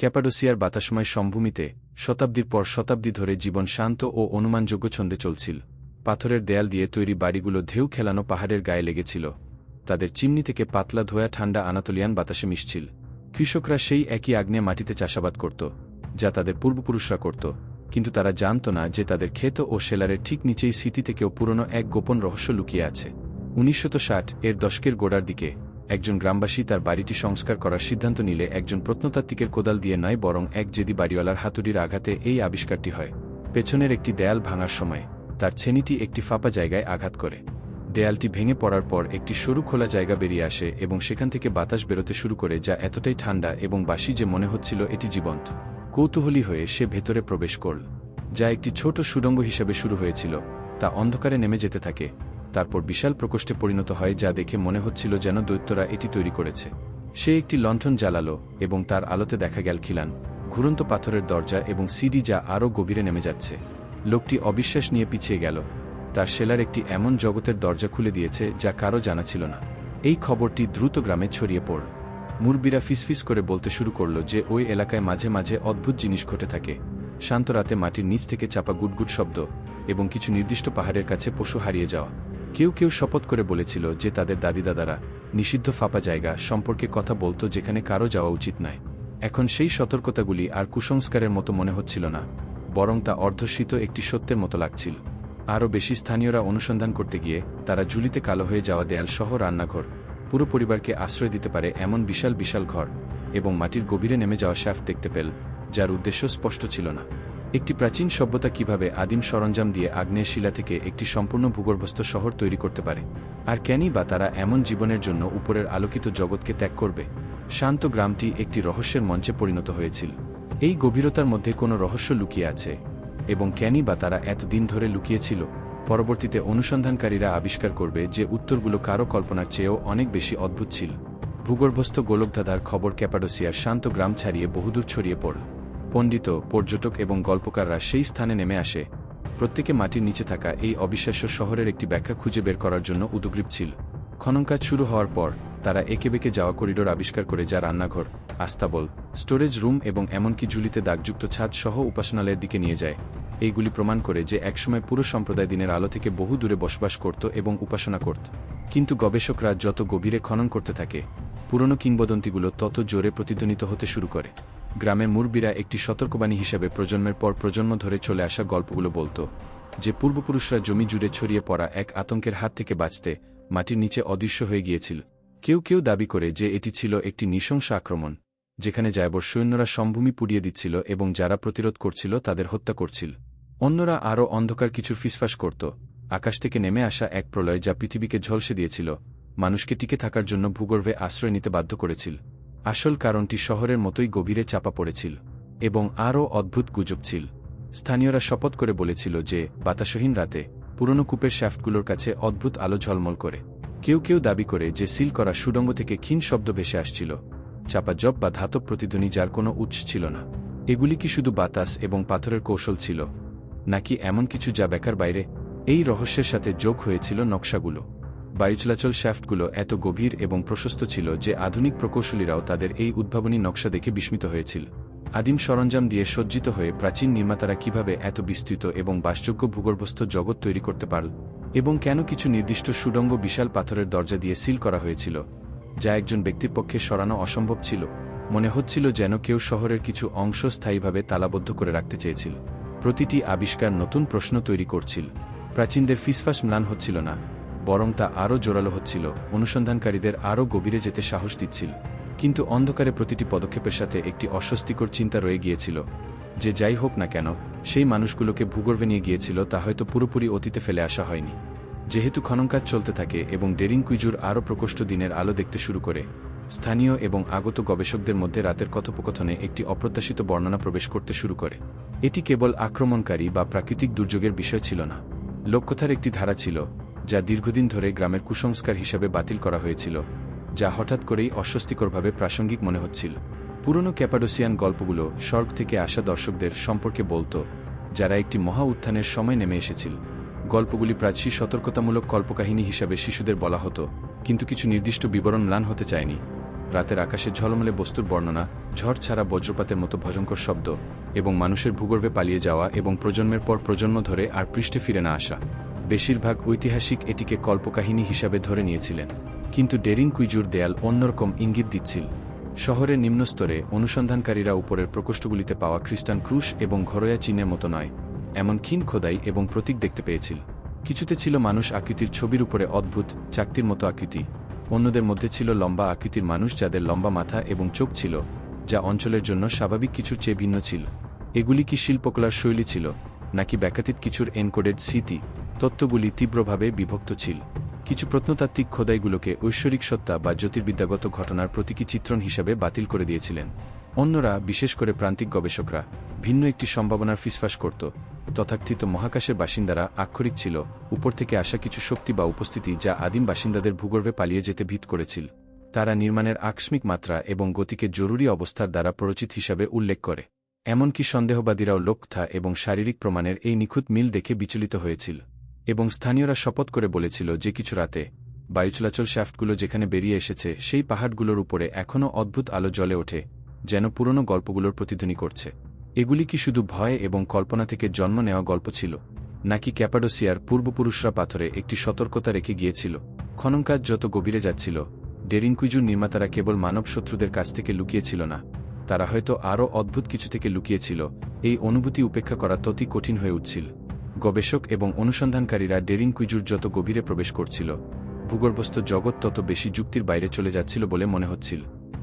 ক্যাপাডোসিয়ার বাতাসময় সমভূমিতে শতাব্দীর পর শতাব্দী ধরে জীবন শান্ত ও অনুমানযোগ্য ছন্দে চলছিল। পাথরের দেয়াল দিয়ে তৈরি বাড়িগুলো ঢেউ খেলানো পাহাড়ের গায়ে লেগেছিল। তাদের চিমনি থেকে পাতলা ধোয়া ঠান্ডা আনাতোলিয়ান বাতাসে মিশছিল। কৃষকরা সেই একই আগ্নেয় মাটিতে চাষাবাদ করত, যা তাদের পূর্বপুরুষরা করত। কিন্তু তারা জানত না যে তাদের ক্ষেত ও সেলারের ঠিক নিচেই স্মৃতি থেকেও পুরনো এক গোপন রহস্য লুকিয়ে আছে। উনিশশত ষাট এর দশকের গোড়ার দিকে একজন গ্রামবাসী তার বাড়িটি সংস্কার করার সিদ্ধান্ত নিলে একজন প্রত্নতাত্ত্বিকের কোদাল দিয়ে নয়, বরং এক জেদি বাড়িওয়ালার হাতুড়ির আঘাতে এই আবিষ্কারটি হয়। পেছনের একটি দেয়াল ভাঙার সময়, তার ছেনিটি একটি ফাঁপা জায়গায় আঘাত করে। দেয়ালটি ভেঙে পড়ার পর একটি সরু খোলা জায়গা বেরিয়ে আসে এবং সেখান থেকে বাতাস বেরোতে শুরু করে, যা এতটাই ঠান্ডা এবং বাসি যে মনে হচ্ছিল এটি জীবন্ত। কৌতূহলী হয়ে সে ভেতরে প্রবেশ করল, যা একটি ছোট সুড়ঙ্গ হিসেবে শুরু হয়েছিল। তা অন্ধকারে নেমে যেতে থাকে। তারপর বিশাল প্রকোষ্ঠে পরিণত হয় যা দেখে মনে হচ্ছিল যেন দৈত্যরা এটি তৈরি করেছে। সে একটি লণ্ঠন জ্বালালো এবং তার আলোতে দেখা গেল খিলান, ঘুরন্ত পাথরের দরজা এবং সিডি যা আরও গভীরে নেমে যাচ্ছে। লোকটি অবিশ্বাস নিয়ে পিছিয়ে গেল। তার সেলার একটি এমন জগতের দরজা খুলে দিয়েছে যা কারও জানা ছিল না। এই খবরটি দ্রুত গ্রামে ছড়িয়ে পড়ল মুরবিরা ফিসফিস করে বলতে শুরু করল যে ওই এলাকায় মাঝে মাঝে অদ্ভুত জিনিস ঘটে থাকে। শান্ত রাতে মাটির নিচ থেকে চাপা গুটগুট শব্দ এবং কিছু নির্দিষ্ট পাহাড়ের কাছে পশু হারিয়ে যাওয়া। কেউ কেউ শপথ করে বলেছিল যে তাদের দাদিদাদারা নিষিদ্ধ ফাঁপা জায়গা সম্পর্কে কথা বলতো যেখানে কারও যাওয়া উচিত নয়। এখন সেই সতর্কতাগুলি আর কুসংস্কারের মতো মনে হচ্ছিল না, বরং তা অর্ধস্বীত একটি সত্যের মতো লাগছিল। আরও বেশি স্থানীয়রা অনুসন্ধান করতে গিয়ে তারা ঝুলিতে কালো হয়ে যাওয়া দেয়াল সহ রান্নাঘর, পুরো পরিবারকে আশ্রয় দিতে পারে এমন বিশাল বিশাল ঘর এবং মাটির গভীরে নেমে যাওয়া শ্যাফ দেখতে পেল, যার উদ্দেশ্য স্পষ্ট ছিল না। একটি প্রাচীন সভ্যতা কীভাবে আদিম সরঞ্জাম দিয়ে আগ্নেয় শিলা থেকে একটি সম্পূর্ণ ভূগর্ভস্থ শহর তৈরি করতে পারে? আর কেনই বা তারা এমন জীবনের জন্য উপরের আলোকিত জগৎকে ত্যাগ করবে? শান্ত গ্রামটি একটি রহস্যের মঞ্চে পরিণত হয়েছিল। এই গভীরতার মধ্যে কোনো রহস্য লুকিয়ে আছে? এবং ক্যানি বা তারা এতদিন ধরে লুকিয়েছিল? পরবর্তীতে অনুসন্ধানকারীরা আবিষ্কার করবে যে উত্তরগুলো কারও কল্পনার চেয়েও অনেক বেশি অদ্ভুত ছিল। ভূগর্ভস্থ গোলকধাঁধার খবর ক্যাপাডোসিয়ার শান্ত গ্রাম ছাড়িয়ে বহুদূর ছড়িয়ে পড়ল। পণ্ডিত, পর্যটক এবং গল্পকাররা সেই স্থানে নেমে আসে। প্রত্যেকে মাটির নিচে থাকা এই অবিশ্বাস্য শহরের একটি ব্যাখ্যা খুঁজে বের করার জন্য উদগ্রীব ছিল। খননকাজ শুরু হওয়ার পর, তারা একে বেঁকে যাওয়া করিডোর আবিষ্কার করে যা রান্নাঘর, আস্তাবল, স্টোরেজ রুম এবং এমনকি ঝুলিতে দাগযুক্ত ছাদ সহ উপাসনালয়ের দিকে নিয়ে যায়। এইগুলি প্রমাণ করে যে একসময় পুরো সম্প্রদায় দিনের আলো থেকে বহু দূরে বসবাস করত এবং উপাসনা করত। কিন্তু গবেষকরা যত গভীরে খনন করতে থাকে, পুরনো কিংবদন্তিগুলো তত জোরে প্রতিধ্বনিত হতে শুরু করে। গ্রামের মুরবিরা একটি সতর্কবাণী হিসাবে প্রজন্মের পর প্রজন্ম ধরে চলে আসা গল্পগুলো বলতো, যে পূর্বপুরুষরা জমি জুড়ে ছড়িয়ে পড়া এক আতঙ্কের হাত থেকে বাঁচতে মাটির নিচে অদৃশ্য হয়ে গিয়েছিল। কেউ কেউ দাবি করে যে এটি ছিল একটি নৃশংস আক্রমণ, যেখানে জায়বর সৈন্যরা সমভূমি পুড়িয়ে দিচ্ছিল এবং যারা প্রতিরোধ করছিল তাদের হত্যা করছিল। অন্যরা আরও অন্ধকার কিছু ফিসফাস করত। আকাশ থেকে নেমে আসা এক প্রলয় যা পৃথিবীকে ঝলসে দিয়েছিল, মানুষকে টিকে থাকার জন্য ভূগর্ভে আশ্রয় নিতে বাধ্য করেছিল। আসল কারণটি শহরের মতোই গভীরে চাপা পড়েছিল এবং আরও অদ্ভুত গুজব ছিল। স্থানীয়রা শপথ করে বলেছিল যে, বাতাসহীন রাতে পুরনো কূপের শ্যাফটগুলোর কাছে অদ্ভুত আলো ঝলমল করে। কেউ কেউ দাবি করে যে, সিল করা সুডঙ্গ থেকে ক্ষীণ শব্দ ভেসে আসছিল। চাপা জব বা ধাতব প্রতিধ্বনি যার কোনো উৎস ছিল না। এগুলি কি শুধু বাতাস এবং পাথরের কৌশল ছিল? নাকি এমন কিছু যা বেকার বাইরে? এই রহস্যের সাথে যোগ হয়েছিল নকশাগুলো। বায়ু চলাচল শ্যাফটগুলো এত গভীর এবং প্রশস্ত ছিল যে আধুনিক প্রকৌশলীরাও তাদের এই উদ্ভাবনী নকশা দেখে বিস্মিত হয়েছিল। আদিম সরঞ্জাম দিয়ে সজ্জিত হয়ে প্রাচীন নির্মাতারা কীভাবে এত বিস্তৃত এবং বাসযোগ্য ভূগর্ভস্থ জগৎ তৈরি করতে পারল এবং কেন কিছু নির্দিষ্ট সুডঙ্গ বিশাল পাথরের দরজা দিয়ে সিল করা হয়েছিল, যা একজন ব্যক্তির পক্ষে সরানো অসম্ভব ছিল, মনে হচ্ছিল যেন কেউ শহরের কিছু অংশ স্থায়ীভাবে তালাবদ্ধ করে রাখতে চেয়েছিল। প্রতিটি আবিষ্কার নতুন প্রশ্ন তৈরি করছিল। প্রাচীনদের ফিসফাস ম্লান হচ্ছিল না। বরং তা আরও জোরালো হচ্ছিল, অনুসন্ধানকারীদের আরও গভীরে যেতে সাহস দিচ্ছিল। কিন্তু অন্ধকারে প্রতিটি পদক্ষেপের সাথে একটি অস্বস্তিকর চিন্তা রয়ে গিয়েছিল। যে যাই হোক না কেন, সেই মানুষগুলোকে ভূগর্ভে নিয়ে গিয়েছিল তা হয়তো পুরোপুরি অতীতে ফেলে আসা হয়নি। যেহেতু খননকাজ চলতে থাকে এবং ডেরিং কুইজুর আরও প্রকোষ্ঠ দিনের আলো দেখতে শুরু করে, স্থানীয় এবং আগত গবেষকদের মধ্যে রাতের কথোপকথনে একটি অপ্রত্যাশিত বর্ণনা প্রবেশ করতে শুরু করে। এটি কেবল আক্রমণকারী বা প্রাকৃতিক দুর্যোগের বিষয় ছিল না। লোককথার একটি ধারা ছিল যা দীর্ঘদিন ধরে গ্রামের কুসংস্কার হিসাবে বাতিল করা হয়েছিল, যা হঠাৎ করেই অস্বস্তিকরভাবে প্রাসঙ্গিক মনে হচ্ছিল। পুরনো ক্যাপাডোসিয়ান গল্পগুলো স্বর্গ থেকে আসা দর্শকদের সম্পর্কে বলত, যারা একটি মহা উত্থানের সময় নেমে এসেছিল। গল্পগুলি প্রাচী সতর্কতামূলক কল্পকাহিনী হিসাবে শিশুদের বলা হতো, কিন্তু কিছু নির্দিষ্ট বিবরণ ম্লান হতে চায়নি। রাতের আকাশে ঝলমলে বস্তুর বর্ণনা, ঝড় ছাড়া বজ্রপাতের মতো ভয়ঙ্কর শব্দ, এবং মানুষের ভূগর্ভে পালিয়ে যাওয়া এবং প্রজন্মের পর প্রজন্ম ধরে আর পৃষ্ঠে ফিরে না আসা। বেশিরভাগ ঐতিহাসিক এটিকে কল্পকাহিনী হিসাবে ধরে নিয়েছিলেন, কিন্তু ডেরিং কুইজুর দেয়াল অন্যরকম ইঙ্গিত দিচ্ছিল। শহরের নিম্নস্তরে অনুসন্ধানকারীরা উপরের প্রকোষ্ঠগুলিতে পাওয়া খ্রিস্টান ক্রুশ এবং ঘরোয়া চিহ্নের মতো নয়, এমন ক্ষীণ খোদাই এবং প্রতীক দেখতে পেয়েছিল। কিছুতে ছিল মানুষ আকৃতির ছবির উপরে অদ্ভুত, চাকতির মতো আকৃতি। অন্যদের মধ্যে ছিল লম্বা আকৃতির মানুষ যাদের লম্বা মাথা এবং চোখ ছিল, যা অঞ্চলের জন্য স্বাভাবিক কিছুর চেয়ে ভিন্ন ছিল। এগুলি কি শিল্পকলার শৈলী ছিল, নাকি ব্যাকাতীত কিছুর এনকোডেড স্মৃতি? তত্ত্বগুলি তীব্রভাবে বিভক্ত ছিল। কিছু প্রত্নতাত্ত্বিক খোদাইগুলোকে ঐশ্বরিক সত্তা বা জ্যোতির্বিদ্যাগত ঘটনার প্রতীকী চিত্রণ হিসাবে বাতিল করে দিয়েছিলেন। অন্যরা, বিশেষ করে প্রান্তিক গবেষকরা, ভিন্ন একটি সম্ভাবনার ফিসফাস করত। তথাকথিত মহাকাশের বাসিন্দারা আক্ষরিক ছিল, উপর থেকে আসা কিছু শক্তি বা উপস্থিতি যা আদিম বাসিন্দাদের ভূগর্ভে পালিয়ে যেতে ভিত করেছিল। তারা নির্মাণের আকস্মিক মাত্রা এবং গতিকে জরুরি অবস্থার দ্বারা প্ররোচিত হিসাবে উল্লেখ করে। এমনকি সন্দেহবাদীরাও লক্ষ্যা এবং শারীরিক প্রমাণের এই নিখুঁত মিল দেখে বিচলিত হয়েছিল। এবং স্থানীয়রা শপথ করে বলেছিল যে কিছু রাতে বায়ু চলাচল শ্যাফটগুলো যেখানে বেরিয়ে এসেছে, সেই পাহাড়গুলোর উপরে এখনও অদ্ভুত আলো জ্বলে ওঠে, যেন পুরনো গল্পগুলোর প্রতিধ্বনি করছে। এগুলি কি শুধু ভয় এবং কল্পনা থেকে জন্ম নেওয়া গল্প ছিল, নাকি ক্যাপাডোসিয়ার পূর্বপুরুষরা পাথরে একটি সতর্কতা রেখে গিয়েছিল? খননকাজ যত গভীরে যাচ্ছিল, ডেরিনকুইজুর নির্মাতারা কেবল মানব শত্রুদের কাছ থেকে লুকিয়েছিল না, তারা হয়তো আরও অদ্ভুত কিছু থেকে লুকিয়েছিল, এই অনুভূতি উপেক্ষা করা ততই কঠিন হয়ে উঠছিল। গবেষক এবং অনুসন্ধানকারীরা ডেরিন কুইজুর যত গভীরে প্রবেশ করছিল, ভূগর্ভস্থ জগৎ তত বেশি যুক্তির বাইরে চলে যাচ্ছিল বলে মনে হচ্ছিল,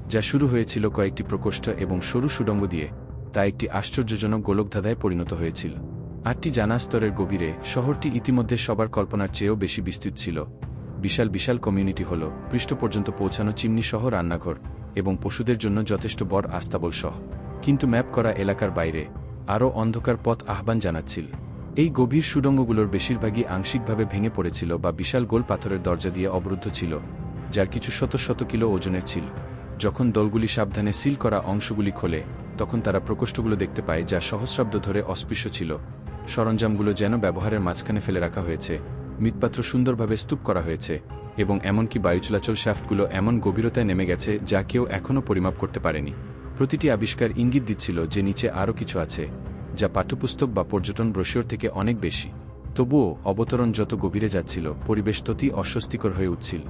যা শুরু হয়েছিল কয়েকটি প্রকোষ্ঠ এবং সরু সুডঙ্গ দিয়ে, তা একটি আশ্চর্যজনক গোলকধাঁধায় পরিণত হয়েছিল। আটটি জানা স্তরের গভীরে, শহরটি ইতিমধ্যে সবার কল্পনার চেয়েও বেশি বিস্তৃত ছিল। বিশাল বিশাল কমিউনিটি হল, পৃষ্ঠ পর্যন্ত পৌঁছানো চিমনি সহ রান্নাঘর এবং পশুদের জন্য যথেষ্ট বড় আস্তাবল সহ। কিন্তু ম্যাপ করা এলাকার বাইরে, আরও অন্ধকার পথ আহ্বান জানাচ্ছিল। এই গভীর সুড়ঙ্গগুলোর বেশিরভাগই আংশিকভাবে ভেঙে পড়েছিল বা বিশাল গোল পাথরের দরজা দিয়ে অবরুদ্ধ ছিল, যার কিছু শত শত কিলো ওজনের ছিল। যখন দলগুলি সাবধানে সিল করা অংশগুলি খোলে, তখন তারা প্রকোষ্ঠগুলো দেখতে পায় যা সহস্রাব্দ ধরে অস্পৃশ্য ছিল। সরঞ্জামগুলো যেন ব্যবহারের মাঝখানে ফেলে রাখা হয়েছে, মৃৎপাত্র সুন্দরভাবে স্তূপ করা হয়েছে, এবং এমনকি বায়ু চলাচল শ্যাফটগুলো এমন গভীরতায় নেমে গেছে যা কেউ এখনও পরিমাপ করতে পারেনি। প্রতিটি আবিষ্কার ইঙ্গিত দিচ্ছিল যে নিচে আরও কিছু আছে। যা পাঠ্যপুস্তক বা পর্যটন ব্রোশিওর থেকে অনেক বেশি। তবুও অবতরণ যত গভীরে যাচ্ছিল, পরিবেশ ততই অস্বস্তিকর হয়ে উঠছিল।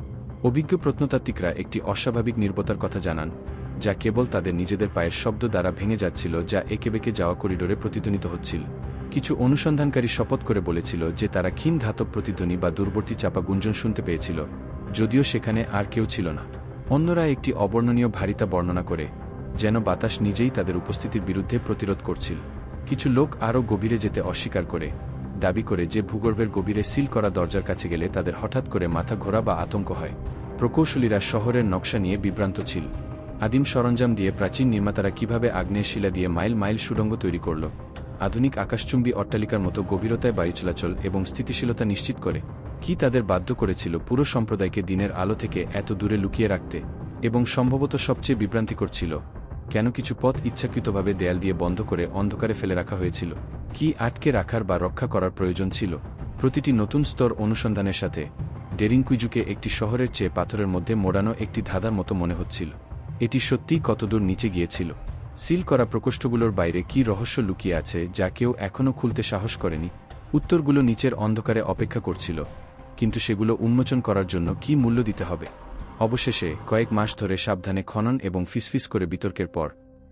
অভিজ্ঞ প্রত্নতাত্ত্বিকরা একটি অস্বাভাবিক নির্বতার কথা জানান, যা কেবল তাদের নিজেদের পায়ের শব্দ দ্বারা ভেঙে যাচ্ছিল, যা একে বেঁকে যাওয়া করিডোরে প্রতিধ্বনিত হচ্ছিল। কিছু অনুসন্ধানকারী শপথ করে বলেছিল যে তারা ক্ষীণ ধাতব প্রতিধ্বনি বা দূরবর্তী চাপা গুঞ্জন শুনতে পেয়েছিল, যদিও সেখানে আর কেউ ছিল না। অন্যরা একটি অবর্ণনীয় ভারিতা বর্ণনা করে, যেন বাতাস নিজেই তাদের উপস্থিতির বিরুদ্ধে প্রতিরোধ করছিল। কিছু লোক আরও গভীরে যেতে অস্বীকার করে, দাবি করে যে ভূগর্ভের গভীরে সিল করা দরজার কাছে গেলে তাদের হঠাৎ করে মাথা ঘোরা বা আতঙ্ক হয়। প্রকৌশলীরা শহরের নকশা নিয়ে বিভ্রান্ত ছিল। আদিম সরঞ্জাম দিয়ে প্রাচীন নির্মাতারা কীভাবে আগ্নেয় শিলা দিয়ে মাইল মাইল সুড়ঙ্গ তৈরি করল? আধুনিক আকাশচুম্বী অট্টালিকার মতো গভীরতায় বায়ু চলাচল এবং স্থিতিশীলতা নিশ্চিত করে, কি তাদের বাধ্য করেছিল পুরো সম্প্রদায়কে দিনের আলো থেকে এত দূরে লুকিয়ে রাখতে? এবং সম্ভবত সবচেয়ে বিভ্রান্তিকর ছিল কেন কিছু পথ ইচ্ছাকৃতভাবে দেয়াল দিয়ে বন্ধ করে অন্ধকারে ফেলে রাখা হয়েছিল? কি আটকে রাখার বা রক্ষা করার প্রয়োজন ছিল? প্রতিটি নতুন স্তর অনুসন্ধানের সাথে ডেরিংকুইজুকে একটি শহরের চেয়ে পাথরের মধ্যে মোড়ানো একটি ধাঁধার মতো মনে হচ্ছিল। এটি সত্যিই কতদূর নিচে গিয়েছিল? সিল করা প্রকোষ্ঠগুলোর বাইরে কি রহস্য লুকিয়ে আছে যা কেউ এখনও খুলতে সাহস করেনি? উত্তরগুলো নিচের অন্ধকারে অপেক্ষা করছিল, কিন্তু সেগুলো উন্মোচন করার জন্য কি মূল্য দিতে হবে? অবশেষে কয়েক মাস ধরে সাবধানে খনন এবং ফিসফিস করে বিতর্কের পর,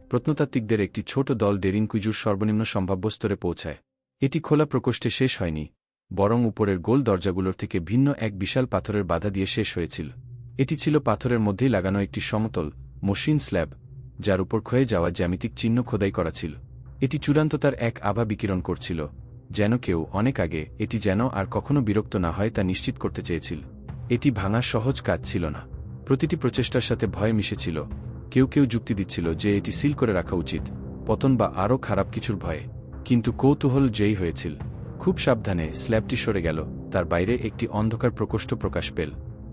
প্রত্নতাত্ত্বিকদের একটি ছোট দল ডেরিনকুইজুর সর্বনিম্ন সম্ভাব্য স্তরে পৌঁছায়। এটি খোলা প্রকোষ্ঠে শেষ হয়নি, বরং উপরের গোল দরজাগুলোর থেকে ভিন্ন এক বিশাল পাথরের বাধা দিয়ে শেষ হয়েছিল। এটি ছিল পাথরের মধ্যেই লাগানো একটি সমতল মসিন স্ল্যাব, যার উপর ক্ষয়ে যাওয়া জ্যামিতিক চিহ্ন খোদাই করা ছিল। এটি চূড়ান্ত তার এক আভা বিকিরণ করছিল, যেন কেউ অনেক আগে এটি যেন আর কখনো বিরক্ত না হয় তা নিশ্চিত করতে চেয়েছিল। এটি ভাঙা সহজ কাজ ছিল না। প্রতিটি প্রচেষ্টার সাথে ভয় মিশেছিল। কেউ কেউ যুক্তি দিচ্ছিল যে এটি সিল করে রাখা উচিত। পতন বা আরও খারাপ কিছুর ভয়ে। কিন্তু কৌতূহল যেই হয়েছিল। খুব সাবধানে স্ল্যাবটি সরে গেল। তার বাইরে একটি অন্ধকার প্রকোষ্ঠ প্রকাশ পেল।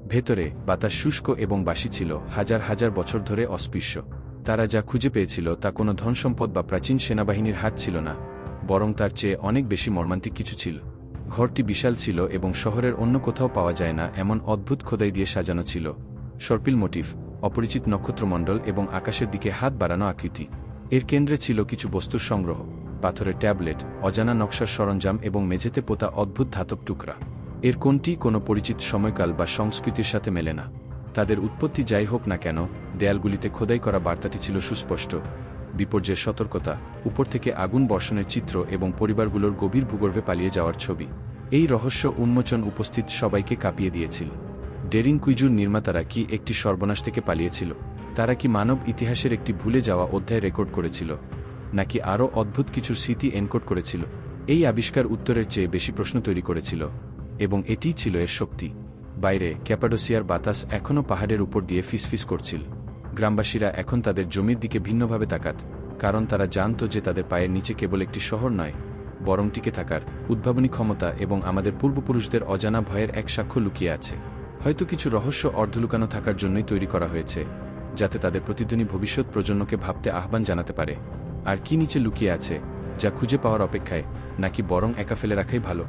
ভেতরে বাতাস শুষ্ক এবং বাসি ছিল, হাজার হাজার বছর ধরে অস্পৃশ্য। তারা যা খুঁজে পেয়েছিল তা কোনো ধনসম্পদ বা প্রাচীন সেনাবাহিনীর হাত ছিল না। বরং তার চেয়ে অনেক বেশি মর্মান্তিক কিছু ছিল। ঘরটি বিশাল ছিল এবং শহরের অন্য কোথাও পাওয়া যায় না এমন অদ্ভুত খোদাই দিয়ে সাজানো ছিল। সর্পিল মোটিফ, অপরিচিত নক্ষত্রমণ্ডল এবং আকাশের দিকে হাত বাড়ানো আকৃতি। এর কেন্দ্রে ছিল কিছু বস্তুর সংগ্রহ, পাথরের ট্যাবলেট, অজানা নকশার সরঞ্জাম এবং মেঝেতে পোতা অদ্ভুত ধাতব টুকরা। এর কোনটি কোনো পরিচিত সময়কাল বা সংস্কৃতির সাথে মেলে না। তাদের উৎপত্তি যাই হোক না কেন, দেয়ালগুলিতে খোদাই করা বার্তাটি ছিল সুস্পষ্ট। বিপর্যয়ের সতর্কতা, উপর থেকে আগুন বর্ষণের চিত্র এবং পরিবারগুলোর গভীর ভূগর্ভে পালিয়ে যাওয়ার ছবি। এই রহস্য উন্মোচন উপস্থিত সবাইকে কাঁপিয়ে দিয়েছিল। ডেরিং কুইজুর নির্মাতারা কি একটি সর্বনাশ থেকে পালিয়েছিল? তারা কি মানব ইতিহাসের একটি ভুলে যাওয়া অধ্যায় রেকর্ড করেছিল? নাকি আরও অদ্ভুত কিছু স্মৃতি এনকোড করেছিল? এই আবিষ্কার উত্তরের চেয়ে বেশি প্রশ্ন তৈরি করেছিল। এবং এটিই ছিল এর শক্তি। বাইরে, ক্যাপাডোসিয়ার বাতাস এখনও পাহাড়ের উপর দিয়ে ফিসফিস করছিল। গ্রামবাসীরা এখন তাদের জমির দিকে ভিন্নভাবে তাকাত, কারণ তারা জানত যে তাদের পায়ের নিচে কেবল একটি শহর নয়, বরং টিকে থাকার, উদ্ভাবনী ক্ষমতা এবং আমাদের পূর্বপুরুষদের অজানা ভয়ের এক সাক্ষ্য লুকিয়ে আছে। হয়তো কিছু রহস্য অর্ধলুকানো থাকার জন্যই তৈরি করা হয়েছে, যাতে তাদের প্রতিদিনই ভবিষ্যৎ প্রজন্মকে ভাবতে আহ্বান জানাতে পারে। আর কি নিচে লুকিয়ে আছে, যা খুঁজে পাওয়ার অপেক্ষায়, নাকি বরং একা ফেলে রাখাই ভালো?